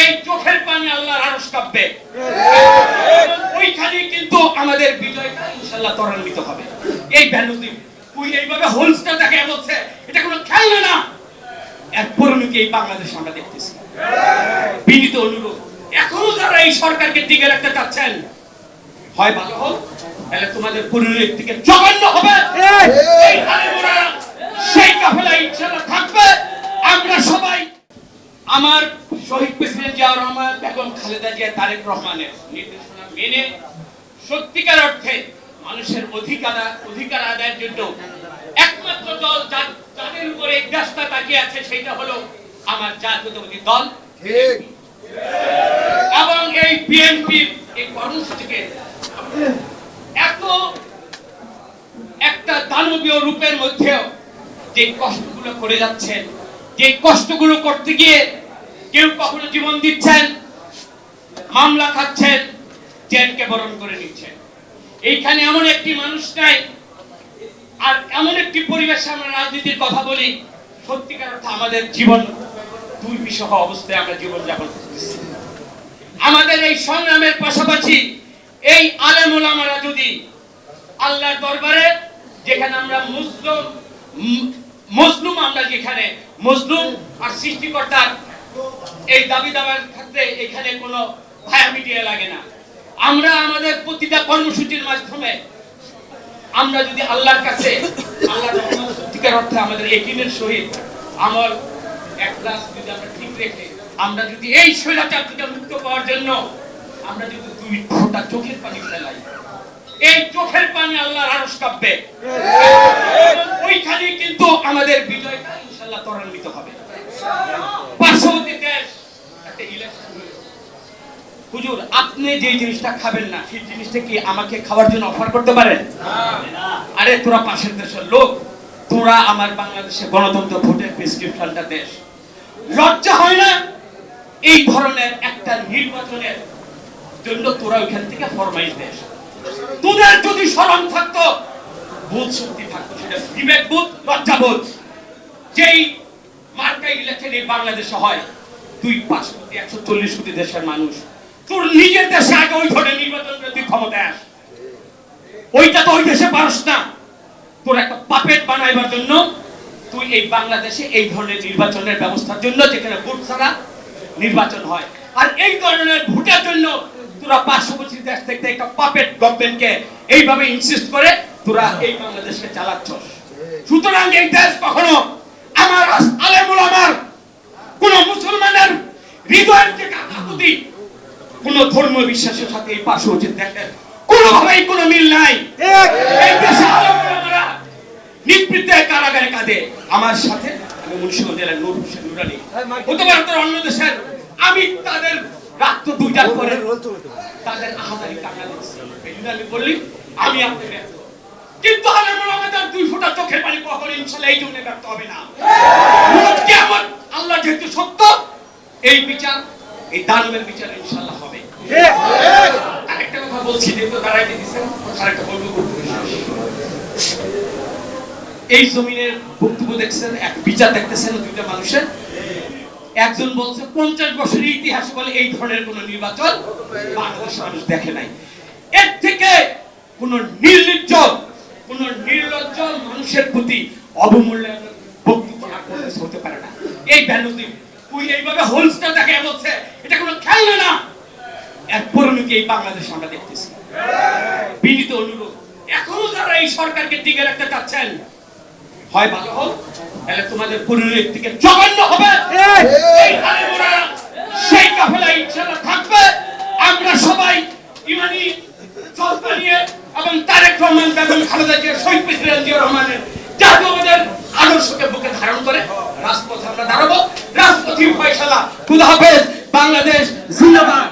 এই চোখের পানি আল্লাহর আরশ কাঁপবে। ওইখানে কিন্তু আমাদের বিজয়টা ইনশাআল্লাহ ত্বরান্বিত হবে। এই ভ্যালুদি তুই এইভাবে হোলসটা দেখে বলছে এটা কোনো খেলনা না এর পরিণতি এই বাংলাদেশ আমরা দেখতেছি। বিনীত অনুরোধ, এখনও যারা এই সরকারকে টিকে রাখতে চাচ্ছেন, হয় ভালো হোক, তাহলে তোমাদের পরিণতি থেকে জঘন্য হবে। সেই কাফেলা ইনশাআল্লাহ থাকবে। আমরা সবাই আমার শহীদ প্রেসিডেন্ট জিয়াউর রহমান বেগম খালেদা জিয়া তারেক রহমানের নির্দেশনা মেনে সত্যিকার অর্থে মানুষের অধিকার অধিকার আদায়ের জন্য একমাত্র দল যাদের উপরে এই তাকিয়ে আছে সেটা হলো আমার জাতীয়তাবাদী দল। ঠিক। এবং এই বিএনপির এই কর্মসূচিকে এত একটা দানবীয় রূপের মধ্যেও যে কষ্টগুলো করে যাচ্ছেন যে কষ্টগুলো করতে গিয়ে কেউ কখনো জীবন দিচ্ছেন, মামলা খাচ্ছেন, জেলকে বরণ করে নিচ্ছেন। এইখানে এমন একটি মানুষ নাই, আর এমন একটি পরিবেশে আমরা রাজনীতির কথা বলি, সত্যিকার অর্থে আমাদের জীবন দুই বিশহ অবস্থায় আমরা জীবন যাপন করতেছি। আমাদের এই সংগ্রামের পাশাপাশি এই আলেম ওলামারা যদি আল্লাহর দরবারে, যেখানে আমরা মুসলিম মজলুম আমরা যেখানে মজলুম আর সৃষ্টিকর্তার এই দাবি দাবার ক্ষেত্রে এখানে কোনো ভায়া মিডিয়া লাগে না। আমরা আমাদের প্রতিটা কর্মসূচির মাধ্যমে আমরা যদি আল্লাহর কাছে, আল্লাহর সত্যিকার অর্থে আমাদের একিনের সহিত আমল, এক ক্লাস যদি আমরা ঠিক রেখে, আমরা যদি এই স্বৈরাচার থেকে মুক্ত পাওয়ার জন্য আমরা যদি দুই ফোঁটা চোখের পানি ফেলাই, এই চোখের পানি আল্লাহর আরশ কাঁপবে। ওইখানে কিন্তু আমাদের বিজয়টা ইনশাআল্লাহ ত্বরান্বিত হবে পার্শ্ববর্তী দেশ একটা ইলেকশন হুজুর আপনি যে জিনিসটা খাবেন না সেই জিনিসটা কি আমাকে খাওয়ার জন্য অফার করতে পারেন? আরে তোরা পাশের দেশের লোক। তোরা আমার বাংলাদেশে গণতন্ত্র ভোটের প্রেসক্রিপশনটা দেশ। লজ্জা হয় না? এই ধরনের একটা নির্বাচনের জন্য তোরা ওইখান থেকে ফরমাইশ দেশ। তোদের যদি স্মরণ থাকতো বোধ শক্তি থাকতো সেটা বিবেক বোধ লজ্জা বোধ। যেই মার্কাই ইলেকশন এই বাংলাদেশে হয় দুই পাঁচ কোটি একশো চল্লিশ কোটি দেশের মানুষ। তোর নিজের দেশে আগে ওই ধরনের নির্বাচন করে তুই ক্ষমতায় আস। ওইটা তো ওই দেশে পারস না। তোর একটা পাপেট বানাইবার জন্য তুই এই বাংলাদেশে এই ধরনের নির্বাচনের ব্যবস্থার জন্য যেখানে ভোট ছাড়া নির্বাচন হয়। আর এই ধরনের ভোটের জন্য তোরা পার্শ্ববর্তী দেশ থেকে একটা পাপেট গভর্নমেন্টকে এইভাবে ইনসিস্ট করে তোরা এই বাংলাদেশকে চালাচ্ছ সুতরাং এই দেশ কখনো আমার আলেমুল আমার কোন মুসলমানের হৃদয়ের থেকে আকুতি কোন ধর্ম বিশ্বাসের সাথে এই পার্শ্ববর্তী দেশের কোনোভাবেই কোনো মিল নাই। এই দেশে কারাগারে কাঁদে। আমার সাথে আমি মুন্সিগঞ্জ জেলার নূর হোসেন নুরানি। হতে পারে তোর অন্য দেশের। আমি তাদের রাত্র দুইটার পরে তাদের আহাদারি কান্না দেখছি বললি আমি আপনি ব্যর্থ। কিন্তু আলেমুল আমাদের দুই ফোঁটা চোখের পানি কখনো ইনশাল্লাহ এই জন্য ব্যর্থ হবে না। মুহূর্ত কিয়ামত আল্লাহ যেহেতু সত্য এই বিচার এই দানবের বিচার ইনশাল্লাহ হবে। আরেকটা কথা বলছি যেহেতু দাঁড়াইতে দিচ্ছেন আরেকটা বলব। এই জমিনের বক্তব্য দেখছেন এক বিচার দেখতেছেন দুইটা মানুষের। একজন বলছে পঞ্চাশ বছরের ইতিহাস বলে এই ধরনের কোন নির্বাচন বাংলাদেশ মানুষ দেখে নাই। এর থেকে কোন নির্লজ্জ কোন নির্লজ্জ মানুষের প্রতি অবমূল্যায়নের বক্তব্য হতে পারে না। এই ভ্যালুদি তুই এইভাবে হোলসটা দেখে বলছে এটা কোনো খেলনা না। এর পরিণতি এই বাংলাদেশ আমরা দেখতেছি? বিনীত অনুরোধ, এখনও যারা এই সরকারকে টিকে রাখতে চাচ্ছেন, হয় ভালো হোক, তাহলে তোমাদের পরিণতি থেকে জঘন্য হবে। সেই কাফেলা ইনশাআল্লাহ থাকবে। আমরা সবাই ইমানি জজবা নিয়ে এবং তারেক রহমান, বেগম খালেদা জিয়া শহীদ প্রেসিডেন্ট জিয়া রহমানের জাতীয়বাদের বাংলাদেশ জিন্দাবাদ।